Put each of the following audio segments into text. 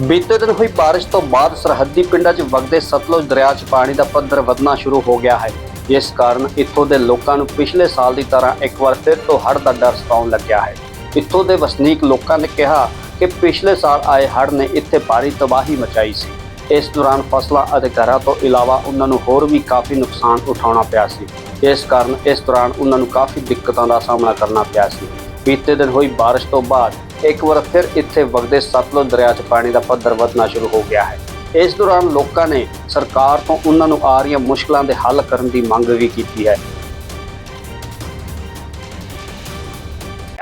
ਬੀਤੇ ਦਿਨ ਹੋਈ ਬਾਰਿਸ਼ ਤੋਂ ਬਾਅਦ ਸਰਹੱਦੀ ਪਿੰਡਾਂ 'ਚ ਵਗਦੇ ਸਤਲੁਜ ਦਰਿਆ 'ਚ ਪਾਣੀ ਦਾ ਪੱਧਰ ਵਧਣਾ ਸ਼ੁਰੂ ਹੋ ਗਿਆ ਹੈ। ਜਿਸ ਕਾਰਨ ਇੱਥੋਂ ਦੇ ਲੋਕਾਂ ਨੂੰ ਪਿਛਲੇ ਸਾਲ ਦੀ ਤਰ੍ਹਾਂ ਇੱਕ ਵਾਰ ਫਿਰ ਤੋਂ ਹੜ੍ਹ ਦਾ ਡਰ ਸਤਾਉਣ ਲੱਗਿਆ ਹੈ। ਇੱਥੋਂ ਦੇ ਵਸਨੀਕ ਲੋਕਾਂ ਨੇ ਕਿਹਾ ਕਿ ਪਿਛਲੇ ਸਾਲ ਆਏ ਹੜ੍ਹ ਨੇ ਇੱਥੇ ਭਾਰੀ ਤਬਾਹੀ ਮਚਾਈ ਸੀ। ਇਸ ਦੌਰਾਨ ਫਸਲਾਂ ਅਤੇ ਘਰਾਂ ਤੋਂ ਇਲਾਵਾ ਉਹਨਾਂ ਨੂੰ ਹੋਰ ਵੀ ਕਾਫੀ ਨੁਕਸਾਨ ਉਠਾਉਣਾ ਪਿਆ ਸੀ। ਇਸ ਕਾਰਨ ਇਸ ਦੌਰਾਨ ਉਹਨਾਂ ਨੂੰ ਕਾਫੀ ਦਿੱਕਤਾਂ ਦਾ ਸਾਹਮਣਾ ਕਰਨਾ ਪਿਆ ਸੀ। ਬੀਤੇ ਦਿਨ ਹੋਈ ਬਾਰਿਸ਼ ਤੋਂ ਬਾਅਦ ਇੱਕ ਵਾਰ ਫਿਰ ਇੱਥੇ ਵਗਦੇ ਸਤਲੁਜ ਦਰਿਆ 'ਚ ਪਾਣੀ ਦਾ ਪੱਧਰ ਵਧਣਾ ਸ਼ੁਰੂ ਹੋ ਗਿਆ ਹੈ। ਇਸ ਦੌਰਾਨ ਲੋਕਾਂ ਨੇ ਸਰਕਾਰ ਤੋਂ ਉਹਨਾਂ ਨੂੰ ਆ ਰਹੀਆਂ ਮੁਸ਼ਕਲਾਂ ਦੇ ਹੱਲ ਕਰਨ ਦੀ ਮੰਗ ਵੀ ਕੀਤੀ ਹੈ।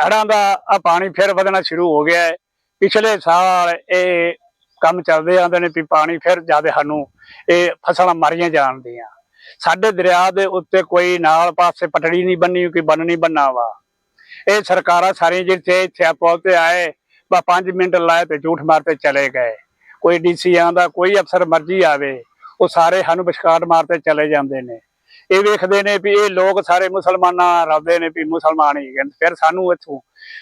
ਹੜ੍ਹਾਂ ਦਾ ਆ ਪਾਣੀ ਫਿਰ ਵਧਣਾ ਸ਼ੁਰੂ ਹੋ ਗਿਆ ਹੈ। ਪਿਛਲੇ ਸਾਲ ਇਹ ਕੰਮ ਚੱਲਦੇ ਆਉਂਦੇ ਨੇ ਵੀ ਪਾਣੀ ਫਿਰ ਜ਼ਿਆਦਾ ਸਾਨੂੰ ਇਹ ਫਸਲਾਂ ਮਾਰੀਆਂ ਜਾਣਦੀਆਂ ਸਾਡੇ ਦਰਿਆ ਦੇ ਉੱਤੇ ਕੋਈ ਨਾਲ ਪਾਸੇ ਪਟੜੀ ਨਹੀਂ ਬੰਨੀ, ਕੋਈ ਬੰਨ ਨਹੀਂ ਬੰਨਾ ਵਾ। ਇਹ ਸਰਕਾਰਾਂ ਸਾਰੀਆਂ ਜਿੱਥੇ ਇੱਥੇ ਆ ਤੇ ਆਏ, ਬਾ 5 ਮਿੰਟ ਲਾਏ ਤੇ ਝੂਠ ਮਾਰ ਤੇ ਚਲੇ ਗਏ। ਕੋਈ ਡੀਸੀ ਆਂਦਾ ਕੋਈ ਅਫਸਰ ਮਰਜ਼ੀ ਆਵੇ, ਉਹ ਸਾਰੇ ਸਾਨੂੰ ਵਿਸ਼ਕਾਟ ਮਾਰ ਤੇ ਚਲੇ ਜਾਂਦੇ ਨੇ। ਇਹ ਵੇਖਦੇ ਨੇ ਵੀ ਇਹ ਲੋਕ ਸਾਰੇ ਮੁਸਲਮਾਨਾਂ ਰੱਬਦੇ ਨੇ ਵੀ ਮੁਸਲਮਾਨ ਹੀ ਹੈਗੇ ਫਿਰ ਸਾਨੂੰ ਇੱਥੋਂ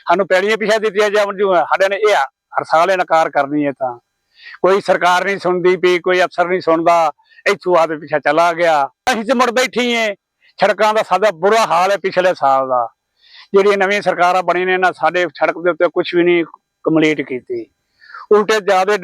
ਸਾਨੂੰ ਪੈੜੀਆਂ ਪਿਛਾ ਦਿੱਤੀਆਂ ਜਾਵਣ ਜੂ ਸਾਡੇ ਨੇ ਇਹ ਹਰ ਸਾਲ ਇਨਕਾਰ ਕਰਨੀ ਹੈ ਤਾਂ। ਕੋਈ ਸਰਕਾਰ ਨਹੀਂ ਸੁਣਦੀ ਵੀ, ਕੋਈ ਅਫਸਰ ਨਹੀਂ ਸੁਣਦਾ, ਇੱਥੋਂ ਆਦੇ ਪਿਛਾ ਚਲਾ ਗਿਆ। ਅਸੀਂ ਤੇ ਮੁੜ ਬੈਠੀ ਏ ਸੜਕਾਂ ਦਾ ਸਾਡਾ ਬੁਰਾ ਹਾਲ ਹੈ ਪਿਛਲੇ ਸਾਲ ਦਾ। ਜਿਹੜੀਆਂ ਨਵੀਆਂ ਸਰਕਾਰਾਂ ਬਣੀਆਂ ਨੇ ਨਾ ਸਾਡੇ ਸੜਕ ਦੇ ਉੱਤੇ ਕੁਝ ਵੀ ਨਹੀਂ ਕੰਪਲੀਟ ਕੀਤੀ। ਉਲਟੇ ਜਿਆਦੇ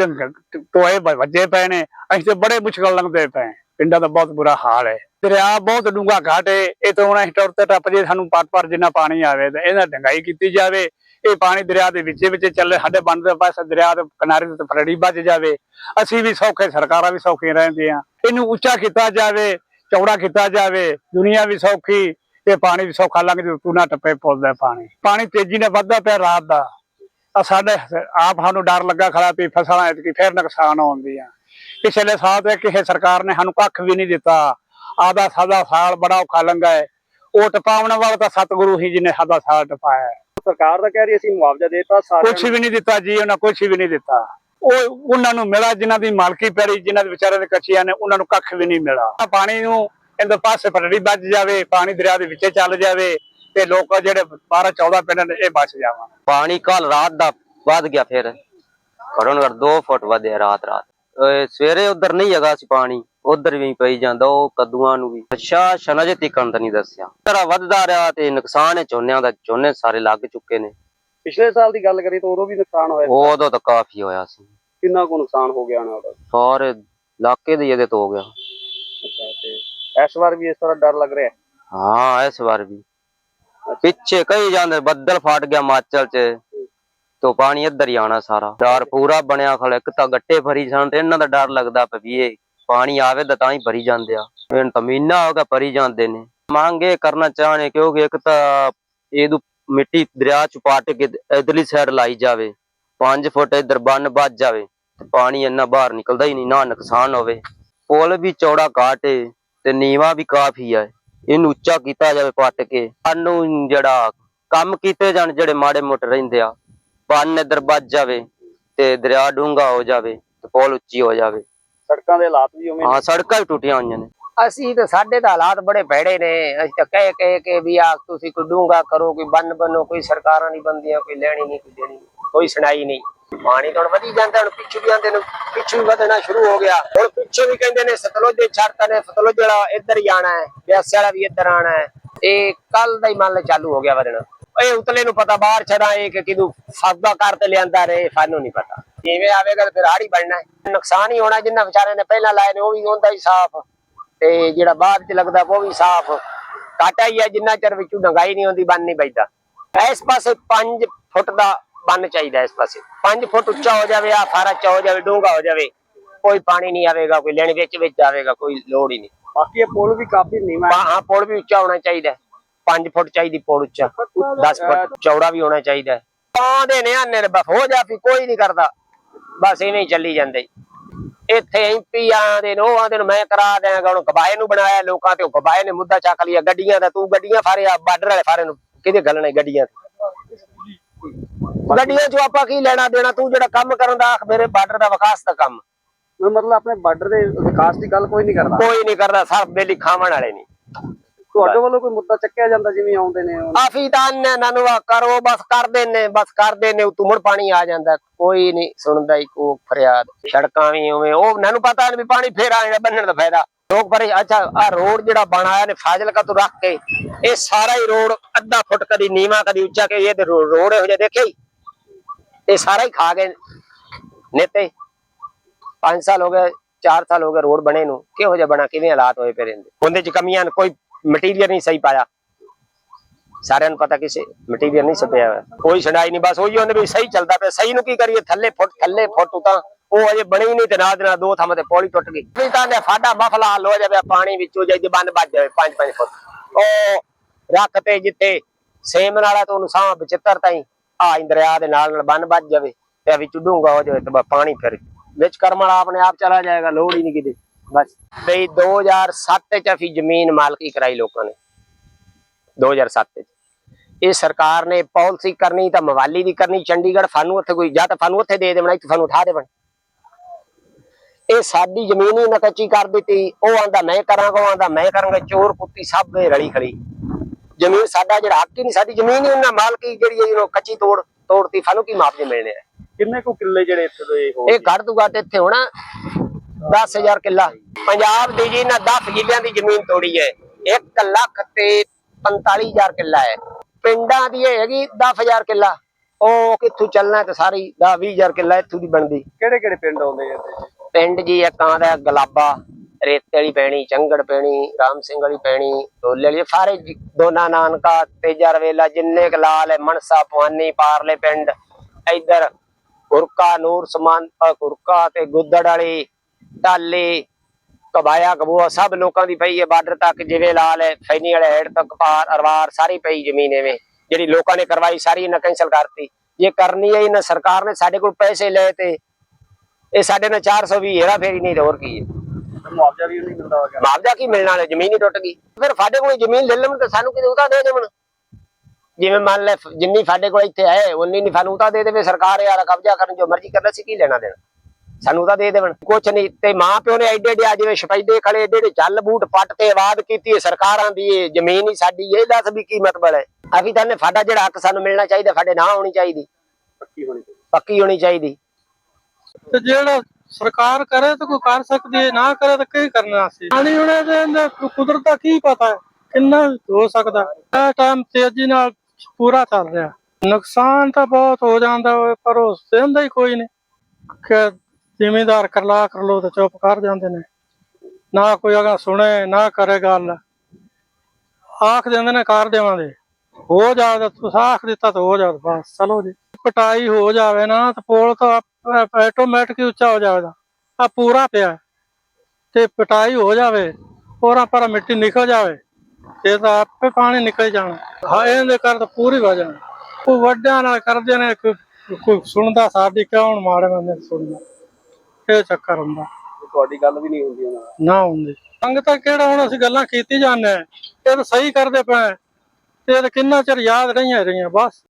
ਟੋਏ ਵੱਜੇ ਪਏ ਨੇ। ਅਸੀਂ ਤੇ ਬੜੇ ਮੁਸ਼ਕਲ ਲੰਘਦੇ ਪਏ ਪਿੰਡਾਂ ਦਾ ਬਹੁਤ ਬੁਰਾ ਹਾਲ ਹੈ। ਦਰਿਆ ਬਹੁਤ ਡੂੰਘਾ ਘਾਟ ਹੈ। ਇਹ ਤੋਂ ਹੁਣ ਅਸੀਂ ਟੁਰ ਤੇ ਟੱਪ ਜੇ ਸਾਨੂੰ ਪੱਟ ਪਰ ਜਿੰਨਾ ਪਾਣੀ ਆਵੇ ਤੇ ਇਹਦਾ ਡੰਗਾਈ ਕੀਤੀ ਜਾਵੇ। ਇਹ ਪਾਣੀ ਦਰਿਆ ਦੇ ਵਿੱਚ ਵਿੱਚ ਚੱਲੇ, ਸਾਡੇ ਬੰਦ ਦੇ ਪਾਸੇ ਦਰਿਆ ਦੇ ਕਿਨਾਰੇ ਤੇ ਫਰੜੀ ਵੱਜ ਜਾਵੇ। ਅਸੀਂ ਵੀ ਸੌਖੇ, ਸਰਕਾਰਾਂ ਵੀ ਸੌਖੀਆਂ ਰਹਿੰਦੀਆਂ। ਇਹਨੂੰ ਉੱਚਾ ਕੀਤਾ ਜਾਵੇ, ਚੌੜਾ ਕੀਤਾ ਜਾਵੇ। ਦੁਨੀਆ ਵੀ ਸੌਖੀ। ਤੇ ਪਾਣੀ ਵੀ ਸੌਖਾ ਲੰਘ ਜੂ ਤੂੰ ਨਾ ਟੱਪੇ ਪੁੱਲਦਾ ਪਾਣੀ। ਪਾਣੀ ਤੇਜ਼ੀ ਨਾਲ ਵੱਧਦਾ ਪਿਆ ਰਾਤ ਦਾ। ਆ ਸਾਡੇ ਆਪ ਸਾਨੂੰ ਡਰ ਲੱਗਾ ਖੜਾ ਵੀ ਫਸਲਾਂ ਐਤਕੀ ਫੇਰ ਨੁਕਸਾਨ ਆਉਂਦੀ ਆ ਪਿਛਲੇ ਸਾਲ ਤੇ ਕਿਸੇ ਸਰਕਾਰ ਨੇ ਸਾਨੂੰ ਕੱਖ ਵੀ ਨਹੀਂ ਦਿੱਤਾ। ਆਦਾ ਸਾਦਾ ਸਾਲ ਬੜਾ ਔਖਾ ਲੰਘਾ ਹੈ। ਉਹ ਟਪਾਉਣ ਵਾਲਾ ਤਾਂ ਸਤਿਗੁਰੂ ਹੀ ਜਿਹਨੇ ਸਾਦਾ ਸਾਲ ਟਪਾਇਆ। ਸਰਕਾਰ ਤਾਂ ਕਹਿ ਰਹੀ ਅਸੀਂ ਮੁਆਵਜ਼ਾ ਦੇਤਾ ਕੁਛ ਵੀ ਨਹੀਂ ਦਿੱਤਾ ਜੀ ਉਹਨਾਂ ਕੁਛ ਵੀ ਨਹੀਂ ਦਿੱਤਾ। ਉਹ ਉਹਨਾਂ ਨੂੰ ਮਿਲਾ ਜਿਨ੍ਹਾਂ ਦੀ ਮਾਲਕੀ ਪੈਰੀ ਜਿਨ੍ਹਾਂ ਦੇ ਵਿਚਾਰੇ ਦੇ ਕੱਚੀਆਂ ਨੇ ਉਹਨਾਂ ਨੂੰ ਕੱਖ ਵੀ ਨਹੀਂ ਮਿਲਾ ਪਾਣੀ ਨੂੰ ਇਹਦੇ ਪਾਸੇ ਪਟੜੀ ਵੱਜ ਜਾਵੇ ਪਾਣੀ ਦਰਿਆ ਦੇ ਵਿੱਚੇ ਚੱਲ ਜਾਵੇ ਤੇ ਲੋਕ ਜਿਹੜੇ 12 14 ਪਿੰਡ ਨੇ ਇਹ ਬਚ ਜਾਵਾਂ। ਪਾਣੀ ਕੱਲ ਰਾਤ ਦਾ ਵੱਧ ਗਿਆ ਫਿਰ। ਘੜੋਂ ਘੜ 2 ਫੁੱਟ ਵਧਿਆ ਰਾਤ ਰਾਤ। ਸਵੇਰੇ ਉਧਰ ਨਹੀਂ ਹੈਗਾ ਸੀ ਪਾਣੀ ਉਧਰ ਵੀ ਪਈ ਜਾਂਦਾ ਉਹ ਕਦੂਆਂ ਨੂੰ ਵੀ। ਅੱਛਾ ਸ਼ਨਜ ਤਿਕਣ ਤਾਂ ਨਹੀਂ ਦੱਸਿਆ। ਤਰਾ ਵੱਧਦਾ ਰਿਹਾ ਤੇ ਨੁਕਸਾਨ ਹੈ ਝੋਨਿਆਂ ਦਾ ਝੋਨੇ ਸਾਰੇ ਲੱਗ ਚੁੱਕੇ ਨੇ। ਪਿਛਲੇ ਸਾਲ ਦੀ ਗੱਲ ਕਰੀ ਤਾਂ ਉਦੋਂ ਵੀ ਨੁਕਸਾਨ ਹੋਇਆ ਉਦੋਂ ਤਾਂ ਕਾਫੀ ਹੋਇਆ ਸੀ। ਕਿੰਨਾ ਕੁ ਨੁਕਸਾਨ ਹੋ ਗਿਆ ਹੋਣਾ ਉਹਦਾ? ਸਾਰੇ ਇਲਾਕੇ ਦੇ ਇਹਦੇ ਤੋਂ ਹੋ ਗਿਆ। ਅੱਛਾ। ਤੇ ਇਸ ਵਾਰ ਵੀ ਇਸ ਤਰ੍ਹਾਂ ਡਰ ਲੱਗ ਰਿਹਾ ਹੈ? ਹਾਂ, ਇਸ ਵਾਰ ਵੀ। ਪਿੱਛੇ ਕਈ ਜਾਂਦੇ ਬੱਦਲ ਫਟ ਗਿਆ ਹਿਮਾਚਲ ਚ। ਤੋ ਪਾਣੀ ਇੱਧਰ ਹੀ ਆਣਾ ਸਾਰਾ। ਡਰ ਪੂਰਾ ਬਣਿਆ ਖੜਾ। ਇੱਕ ਤਾਂ ਗੱਟੇ ਭਰੀ ਜਾਣ ਤੇ ਇਹਨਾਂ ਦਾ ਡਰ ਲੱਗਦਾ ਵੀ ਇਹ ਪਾਣੀ ਆਵੇ ਤਾਂ ਹੀ ਭਰੀ ਜਾਂਦੇ ਆ। ਇਹਨਾਂ ਤਾਂ ਮਹੀਨਾ ਹੋ ਗਿਆ ਭਰੀ ਜਾਂਦੇ ਨੇ। ਮੰਗ ਕਰਨਾ ਚਾਹਣੇ ਕਿਉਂਕਿ ਇੱਕ ਤਾਂ ਇਹਦੂ ਮਿੱਟੀ ਦਰਿਆ ਚ ਪਾਟ ਕੇ ਇਧਰਲੀ ਸਾਈਡ ਲਾਈ ਜਾਵੇ। 5 ਫੁੱਟ ਇਧਰ ਬੰਨ ਵੱਜ ਜਾਵੇ। ਪਾਣੀ ਇੰਨਾ ਬਾਹਰ ਨਿਕਲਦਾ ਹੀ ਨਹੀਂ, ਨਾ ਨੁਕਸਾਨ ਹੋਵੇ। ਪੁਲ ਵੀ ਚੌੜਾ ਘਾਟ ਤੇ ਨੀਵਾ ਵੀ ਕਾਫੀ ਹੈ ਇਹਨੂੰ ਉੱਚਾ ਕੀਤਾ ਜਾਵੇ ਪੱਟ ਕੇ। ਸਾਨੂੰ ਜਿਹੜਾ ਕੰਮ ਕੀਤੇ ਜਾਣ ਜਿਹੜੇ ਮਾੜੇ ਮੋਟੇ ਰਹਿੰਦੇ ਆ ਬੰਨ ਇਧਰ ਵੱਜ ਜਾਵੇ ਤੇ ਦਰਿਆ ਡੂੰਘਾ ਹੋ ਜਾਵੇ ਤੇ ਪੁਲ ਉੱਚੀ ਹੋ ਜਾਵੇ। ਸੜਕਾਂ ਦੇ ਹਾਲਾਤ ਵੀ ਉਵੇਂ ਹਾਂ ਸੜਕਾਂ ਵੀ ਟੁੱਟੀਆਂ ਹੋਈਆਂ ਨੇ। ਅਸੀਂ ਤਾਂ ਸਾਡੇ ਤਾਂ ਹਾਲਾਤ ਬੜੇ ਭੈੜੇ ਨੇ। ਅਸੀਂ ਤਾਂ ਕਹਿ ਕਹਿ ਕੇ ਵੀ ਆ ਤੁਸੀਂ ਕੋਈ ਡੂੰਗਾ ਕਰੋ ਕੋਈ ਬੰਨ ਬੰਨੋ ਕੋਈ ਸਰਕਾਰਾਂ ਨਹੀਂ ਬੰਦੀਆਂ ਕੋਈ ਲੈਣੀ ਨਹੀਂ ਕੋਈ ਦੇਣੀ ਕੋਈ ਸੁਣਾਈ ਨਹੀਂ। ਪਾਣੀ ਤਾਂ ਹੁਣ ਵਧੀ ਜਾਂਦਾ, ਹੁਣ ਪਿੱਛੇ ਵੀ ਆਂਦੇ ਨੇ, ਪਿੱਛੇ ਵੀ ਵਧਣਾ ਸ਼ੁਰੂ ਹੋ ਗਿਆ। ਹੁਣ ਪਿੱਛੇ ਵੀ ਕਹਿੰਦੇ ਨੇ ਸਤਲੁਜ ਦੇ ਛੜਤਾ ਨੇ, ਸਤਲੁਜ ਵਾਲਾ ਇੱਧਰ ਹੀ ਹੈ, ਬਿਆਸ ਵਾਲਾ ਵੀ ਇੱਧਰ ਆਣਾ ਹੈ। ਇਹ ਕੱਲ ਦਾ ਹੀ ਮੰਨ ਲੈ ਚਾਲੂ ਹੋ ਗਿਆ ਵਧਣਾ। ਇਹ ਉਤਲੇ ਨੂੰ ਪਤਾ, ਬਾਹਰ ਛੜਾਏ ਕਿ ਕਿਦੋਂ ਫਸਦਾ ਕਰ ਤੇ ਲਿਆਂਦਾ ਰਹੇ, ਸਾਨੂੰ ਨਹੀਂ ਪਤਾ। ਜਿਵੇਂ ਆਵੇਗਾ ਫਿਰ ਹਾੜੀ ਬਣਨਾ ਹੈ। ਨੁਕਸਾਨ ਹੀ ਹੋਣਾ, ਜਿੰਨਾ ਵਿਚਾਰਿਆਂ ਨੇ ਪਹਿਲਾਂ ਲਾਏ ਨੇ, ਉਹ ਵੀ ਹੁੰਦਾ ਹੀ ਸਾਫ਼। ਤੇ ਜਿਹੜਾ ਬਾਅਦ ਚ ਲੱਗਦਾ, ਉਹ ਵੀ ਸਾਫ਼। ਕਾਟਾ ਹੀ ਹੈ, ਜਿੰਨਾ ਚਿਰ ਵਿੱਚੋਂ ਡੰਗਾਈ ਨਹੀਂ ਹੁੰਦੀ, ਬੰਨ ਨਹੀਂ ਵੱਜਦਾ। ਇਸ ਪਾਸੇ 5 ਫੁੱਟ ਦਾ ਬੰਨ ਚਾਹੀਦਾ ਇਸ ਪਾਸੇ। 5 ਫੁੱਟ ਉੱਚਾ ਹੋ ਜਾਵੇ ਆ ਸਾਰਾ ਚਾ ਹੋ ਜਾਵੇ ਡੂੰਘਾ ਹੋ ਜਾਵੇ ਕੋਈ ਪਾਣੀ ਨਹੀਂ ਆਵੇਗਾ ਕੋਈ ਲੈਣ ਵਿੱਚ ਵਿੱਚ ਆਵੇਗਾ ਕੋਈ ਲੋੜ ਹੀ ਨਹੀਂ। ਬਾਕੀ ਇਹ ਪੁਲ ਵੀ ਕਾਫੀ ਨੀਵਾਂ ਹਾਂ। ਹਾਂ ਪੁਲ ਵੀ ਉੱਚਾ ਹੋਣਾ ਚਾਹੀਦਾ 5 ਫੁੱਟ ਚਾਹੀਦੀ ਪੁਲ ਉੱਚਾ। 10 ਫੁੱਟ ਚੌੜਾ ਵੀ ਹੋਣਾ ਚਾਹੀਦਾ ਨੇ ਆਨੇ ਨੇ ਬਸ ਹੋ ਜਾ ਵੀ ਕੋਈ ਨਹੀਂ ਕਰਦਾ। ਬਸ ਐਵੇਂ ਹੀ ਚੱਲੀ ਜਾਂਦੇ ਇੱਥੇ ਐਮਪੀ ਆਂਦੇ ਨੇ ਉਹ ਆਂਦੇ ਨੇ ਮੈਂ ਕਰਾ ਦਿਆਂਗਾ ਹੁਣ ਗਵਾਏ ਨੂੰ ਬਣਾਇਆ ਲੋਕਾਂ ਤੇ ਉਹ ਗਵਾਏ ਨੇ ਮੁੱਦਾ ਚੱਕ ਲਿਆ ਗੱਡੀਆਂ ਦਾ ਤੂੰ ਗੱਡੀਆਂ ਫਾਰੇ ਆ ਬਾਰਡਰ ਵਾਲੇ ਫਾਰੇ ਨੂੰ ਕਿਹਦੇ ਗੱਲਣੇ ਗੱਡੀਆਂ ਤੇ? ਗੱਡੀਆਂ 'ਚ ਆਪਾਂ ਕੀ ਲੈਣਾ ਦੇਣਾ? ਤੂੰ ਜਿਹੜਾ ਕੰਮ ਕਰਨ ਦਾ ਆਖ ਮੇਰੇ ਬਾਰਡਰ ਦਾ ਵਿਕਾਸ ਦਾ ਕੰਮ। ਮਤਲਬ ਆਪਣੇ ਬਾਰਡਰ ਦੇ ਵਿਕਾਸ ਦੀ ਗੱਲ ਕੋਈ ਨਹੀਂ ਕਰਦਾ। ਕੋਈ ਨਹੀਂ ਕਰਦਾ ਸਭ ਬੇਲੀ ਖਾਵਣ ਵਾਲੇ ਨਹੀਂ। ਤੁਹਾਡੇ ਵੱਲੋਂ ਕੋਈ ਮੁੱਦਾ ਚੱਕਿਆ ਜਾਂਦਾ ਜਿਵੇਂ ਆਉਂਦੇ ਨੇ? ਆਫੀ ਤਾਂ ਨੇ ਇਹਨਾਂ ਨੂੰ ਕਰੋ ਬਸ ਕਰਦੇ ਨੇ ਬਸ ਕਰਦੇ ਨੇ ਉਤੋਂ ਮੁੜ ਪਾਣੀ ਆ ਜਾਂਦਾ ਕੋਈ ਨਹੀਂ ਸੁਣਦਾ ਹੀ ਕੋ ਫਰਿਆਦ। ਸੜਕਾਂ ਵੀ ਉਵੇਂ ਉਹ ਇਹਨਾਂ ਨੂੰ ਪਤਾ ਨਹੀਂ ਵੀ ਪਾਣੀ ਫੇਰ ਆ ਜਾਣਾ ਬੰਨਣ ਦਾ ਫਾਇਦਾ। ਲੋਕ ਪਰੇ ਅੱਛਾ ਆ ਰੋਡ ਜਿਹੜਾ ਬਣਾਇਆ ਨੇ ਫਾਜ਼ਿਲਕਾ ਤੋਂ ਰੱਖ ਕੇ ਇਹ ਸਾਰਾ ਹੀ ਰੋਡ ਅੱਧਾ ਫੁੱਟ ਕਦੀ ਨੀਵਾ ਕਦੀ ਉੱਚਾ ਕਿ ਇਹ ਤੇ ਰੋਡ ਇਹੋ ਜਿਹਾ ਦੇਖਿਆ ਹੀ ਇਹ ਸਾਰਾ ਹੀ ਖਾ ਗਏ ਨੇਤੇ। 5 ਸਾਲ ਹੋ ਗਏ 4 ਸਾਲ ਹੋ ਗਏ ਰੋਡ ਬਣੇ ਨੂੰ। ਕਿਹੋ ਜਿਹਾ ਬਣਾ ਕਿਵੇਂ ਹਾਲਾਤ ਹੋਏ ਪਏ ਰਹਿੰਦੇ? ਉਹਦੇ ਚ ਕਮੀਆਂ ਨੇ, ਕੋਈ ਮਟੀਰੀਅਲ ਨਹੀਂ ਸਹੀ ਪਾਇਆ। ਸਾਰਿਆਂ ਨੂੰ ਪਤਾ ਕਿਸੇ ਮਟੀਰੀਅਲ ਨਹੀਂ ਸਪਿਆ ਹੋਇਆ। ਕੋਈ ਛੜਾਈ ਨਹੀਂ ਬਸ ਉਹੀ ਉਹਨੇ ਵੀ ਸਹੀ ਚੱਲਦਾ ਪਿਆ। ਸਹੀ ਨੂੰ ਕੀ ਕਰੀਏ? ਥੱਲੇ ਫੁੱਟ ਥੱਲੇ ਫੁੱਟ ਤਾਂ ਉਹ ਅਜੇ ਬਣੀ ਨਹੀਂ ਤੇ ਨਾਲ ਦੇ ਨਾਲ ਦੋ ਥਾਂ ਤੇ ਪੌੜੀ ਟੁੱਟ ਗਈ। ਵੀ ਤਾਂ ਨੇ ਸਾਡਾ ਮਫਲਾ ਹੱਲ ਹੋ ਜਾਵੇ ਪਾਣੀ ਵਿੱਚੋਂ ਜੇ ਬੰਦ ਵੱਜ ਜਾਵੇ 5-5 ਫੁੱਟ। ਉਹ ਰੱਖ ਤੇ ਜਿੱਤੇ। ਸੇਮ ਨਾਲਾ ਤੋਂ ਉਹਨੂੰ ਸਾਹ 75 ਤਾਈ। ਆ ਦਰਿਆ ਦੇ ਨਾਲ ਨਾਲ ਬੰਨ ਵੱਜ ਜਾਵੇ ਤੇ ਵਿੱਚ ਡੂੰਗਾ ਹੋ ਜਾਵੇ ਤੇ ਪਾਣੀ ਫਿਰ ਵਿੱਚ ਕਰਮ ਵਾਲਾ ਆਪਣੇ ਆਪ ਚਲਾ ਜਾਏਗਾ, ਲੋੜ ਹੀ ਨਹੀਂ ਕਿਤੇ। ਬਸ। ਬਈ 2007 ਚ ਅਸੀਂ ਜ਼ਮੀਨ ਮਾਲਕੀ ਕਰਾਈ ਲੋਕਾਂ ਨੇ। 2007 ਚ। ਇਹ ਸਰਕਾਰ ਨੇ ਪਾਲਿਸੀ ਕਰਨੀ ਤਾਂ ਮਵਾਲੀ ਦੀ ਕਰਨੀ, ਚੰਡੀਗੜ੍ਹ ਸਾਨੂੰ ਉੱਥੇ ਕੋਈ ਜਾਂ ਤਾਂ ਸਾਨੂੰ ਉੱਥੇ ਦੇ ਦੇਵਣਾ, ਇੱਥੇ ਸਾਨੂੰ ਉਠਾ ਦੇਵਣ। ਇਹ ਸਾਡੀ ਜ਼ਮੀਨ ਹੀ ਨਕਚੀ ਕਰ ਦਿੱਤੀ, ਉਹ ਆਂਦਾ ਮੈਂ ਕਰਾਂਗਾ, ਉਹ ਆਂਦਾ ਮੈਂ ਕਰਾਂਗਾ, ਚੋਰ ਕੁੱਤੀ ਸਭ ਇਹ ਰਲੀ ਖੜੀ ਜ਼ਮੀਨ ਸਾਡਾ ਜਿਹੜਾ ਹੱਕ ਹੀ ਨਹੀਂ ਸਾਡੀ ਜ਼ਮੀਨ ਹੀ ਉਹਨਾਂ ਮਾਲਕੀ ਜਿਹੜੀ ਹੈ ਜਿਹਨੂੰ ਕੱਚੀ ਤੋੜ ਤੋੜਤੀ ਸਾਨੂੰ ਕੀ ਮੁਆਵਜ਼ੇ ਮਿਲਣੇ ਆ? ਕਿੰਨੇ ਕੁ ਕਿੱਲੇ ਜਿਹੜੇ ਇੱਥੇ ਦੇ ਹੋ ਇਹ ਘੱਟ ਤੋਂ ਘੱਟ ਇੱਥੇ ਹੋਣਾ 10000 ਕਿੱਲਾ। ਪੰਜਾਬ ਦੀ ਜੀ ਨਾ 10 ਜ਼ਿਲ੍ਹਿਆਂ ਦੀ ਜ਼ਮੀਨ ਤੋੜੀ ਹੈ। 1 ਲੱਖ ਤੇ 45000 ਕਿੱਲਾ ਹੈ। ਪਿੰਡਾਂ ਦੀ ਹੈਗੀ 10000 ਕਿੱਲਾ। ਉਹ ਕਿੱਥੋਂ ਚੱਲਣਾ ਤੇ ਸਾਰੀ 10 20000 ਕਿੱਲਾ ਇੱਥੋਂ ਦੀ ਬਣਦੀ। ਕਿਹੜੇ ਕਿਹੜੇ ਪਿੰਡ ਆਉਂਦੇ ਆ ਪਿੰਡ ਜੀ ਇੱਕ ਆਂਦਾ ਗਲਾਬਾ। ਰੇਤੇ ਵਾਲੀ ਪੈਣੀ, ਚੰਗੜ ਪੈਣੀ, ਰਾਮ ਸਿੰਘ ਵਾਲੀ ਪੈਣੀ, ਢੋਲੇ ਵਾਲੀ, ਸਾਰੇ ਦੋਨਾ ਨਾਨਕਾ ਤੇਜਾ ਰਵੇਲਾ, ਜਿੰਨੇ ਕ ਲਾਲ ਹੈ, ਮਨਸਾ ਪਵਾਨੀ ਪਾਰਲੇ ਪਿੰਡ, ਇੱਧਰ ਗੁਰਕਾ ਨੂਰ ਸਮਾਨ ਗੁਰਕਾ ਤੇ ਗੁੱਦੜ ਵਾਲੀ, ਟਾਲੇ ਕਬਾਇਆ ਕਬੂਆ ਸਭ ਲੋਕਾਂ ਦੀ ਪਈ ਹੈ, ਬਾਰਡਰ ਤੱਕ ਜਿਵੇਂ ਲਾਲ ਹੈ ਫੈਨੀ ਵਾਲੇ ਹੈਡ ਤੱਕ ਪਾਰ ਅਰਵਾਰ, ਸਾਰੀ ਪਈ ਜ਼ਮੀਨ ਐਵੇਂ, ਜਿਹੜੀ ਲੋਕਾਂ ਨੇ ਕਰਵਾਈ, ਸਾਰੀ ਇਹਨਾਂ ਕੈਂਸਲ ਕਰਤੀ। ਜੇ ਕਰਨੀ ਹੈ, ਇਹਨਾਂ ਸਰਕਾਰ ਨੇ ਸਾਡੇ ਕੋਲ ਪੈਸੇ ਲਏ ਤੇ, ਇਹ ਸਾਡੇ ਨਾਲ 420 ਹੇਰਾ ਫੇਰੀ ਨਹੀਂ ਤੇ ਹੋਰ ਕੀ ਹੈ। ਮੁਆਵਜ਼ਾ ਵੀ ਨਹੀਂ ਮਿਲਦਾ ਹੈਗਾ ਮੁਆਵਜ਼ਾ ਕੀ ਮਿਲਣਾ ਹੈ ਜ਼ਮੀਨ ਹੀ ਟੁੱਟ ਗਈ। ਫਿਰ ਸਾਡੇ ਕੋਲ ਜ਼ਮੀਨ ਲੈ ਲੈਣ ਤੇ ਸਾਨੂੰ ਕਿਤੇ ਉਤਾ ਦੇ ਦੇਵਣ? ਜਿਵੇਂ ਮੰਨ ਲੈ ਜਿੰਨੀ ਸਾਡੇ ਕੋਲ ਇੱਥੇ ਹੈ ਉਨੀ ਨਹੀਂ ਸਾਨੂੰ ਉਤਾ ਦੇ ਦੇਵੇ ਸਰਕਾਰ ਯਾਰ ਕਬਜ਼ਾ ਕਰਨ ਜੋ ਮਰਜ਼ੀ ਕਰਨਾ ਸੀ ਕੀ ਲੈਣਾ ਦੇਣਾ? ਸਾਨੂੰ ਤਾਂ ਦੇ ਦੇਵਣ। ਕੁਛ ਨਹੀਂ ਤੇ ਮਾਂ ਪਿਓ ਨੇ ਐਡੇ ਐਡੇ ਆ ਜਿਵੇਂ ਸ਼ਪੈਦੇ ਖੜੇ ਐਡੇ ਐਡੇ ਚੱਲ ਬੂਟ ਪੱਟ ਤੇ ਆਵਾਜ਼ ਕੀਤੀ ਸਰਕਾਰਾਂ ਦੀ ਇਹ ਜ਼ਮੀਨ ਹੀ ਸਾਡੀ ਇਹ ਦੱਸ ਵੀ ਕੀ ਮਤਲਬ ਹੈ? ਅਸੀਂ ਤਾਂ ਨੇ ਸਾਡਾ ਜਿਹੜਾ ਹੱਕ ਸਾਨੂੰ ਮਿਲਣਾ ਚਾਹੀਦਾ ਸਾਡੇ ਨਾਂ ਹੋਣੀ ਚਾਹੀਦੀ। ਪੱਕੀ ਹੋਣੀ ਚਾਹੀਦੀ। ਪੱਕੀ ਹੋਣੀ ਚਾਹੀਦੀ। ਤੇ ਜਿਹੜਾ ਸਰਕਾਰ ਕਰੇ ਤਾਂ ਕੋਈ ਕਰ ਸਕਦੀ ਹੈ, ਨਾ ਕਰੇ ਤਾਂ ਕੀ ਕਰਨਾ ਸੀ ਪਾਣੀ ਹੁਣੇ ਦੇ ਅੰਦਰ ਕੁਦਰਤ ਦਾ ਕੀ ਪਤਾ ਹੈ? ਕਿੰਨਾ ਹੋ ਸਕਦਾ ਇਹ ਟਾਈਮ ਤੇਜ਼ੀ ਨਾਲ ਪੂਰਾ ਚੱਲ ਰਿਹਾ ਨੁਕਸਾਨ ਤਾਂ ਬਹੁਤ ਹੋ ਜਾਂਦਾ ਪਰ ਉਹ ਸਹਿੰਦਾ ਹੀ ਕੋਈ ਨਹੀਂ। ਕਿ ਜ਼ਿਮੀਦਾਰ ਕਰਲਾ ਕਰ ਲੋ ਤਾਂ ਚੁੱਪ ਕਰ ਜਾਂਦੇ ਨੇ। ਨਾ ਕੋਈ ਅਗਾ ਸੁਣੇ, ਨਾ ਕਰੇ ਗੱਲ। ਆਖ ਦਿੰਦੇ ਨੇ ਕਰ ਦੇਵਾਂਗੇ। ਹੋ ਜਾਵੇ ਤੁਸੀਂ ਆਖ ਦਿੱਤਾ ਤਾਂ ਹੋ ਜਾਵੇ, ਬਸ। ਚਲੋ ਜੀ। ਪਟਾਈ ਹੋ ਜਾਵੇ ਨਾ ਤਾਂ ਪੁਲ ਤਾਂ ਆਟੋਮੈਟਿਕ ਉੱਚਾ ਹੋ ਜਾਵੇਗਾ। ਆ ਪੂਰਾ ਪਿਆ। ਤੇ ਪਟਾਈ ਹੋ ਜਾਵੇ ਪੂਰਾ ਪਰ ਮਿੱਟੀ ਨਿਕਲ ਜਾਵੇ ਤੇ ਤਾਂ ਆਪੇ ਪਾਣੀ ਨਿਕਲ ਜਾਣਾ। ਹਾਂ ਇਹਦੇ ਕਰ ਤਾਂ ਪੂਰੀ ਵਜਨ ਉਹ ਵੱਡਿਆਂ ਨਾਲ ਕਰਦੇ ਨੇ ਕੋਈ ਸੁਣਦਾ ਸਾਡੀ ਕਿਉਂ ਮਾੜੇ ਬੰਦੇ ਸੁਣਦਾ। ਇਹ ਚੱਕਰ ਹੁੰਦਾ। ਤੁਹਾਡੀ ਗੱਲ ਵੀ ਨਹੀਂ ਹੁੰਦੀ ਉਹਨਾਂ ਨਾਲ। ਨਾ ਹੁੰਦੀ। ਸੰਗਤਾਂ ਕਿਹੜਾ ਹੁਣ ਅਸੀਂ ਗੱਲਾਂ ਕੀਤੀ ਜਾਂਦੇ ਆ। ਇਹ ਤਾਂ ਸਹੀ ਕਰਦੇ ਪਏ। ਤੇ ਇਹ ਤਾਂ ਕਿੰਨਾ ਚਿਰ ਯਾਦ ਰਹੀਆਂ ਰਹੀਆਂ ਬਸ।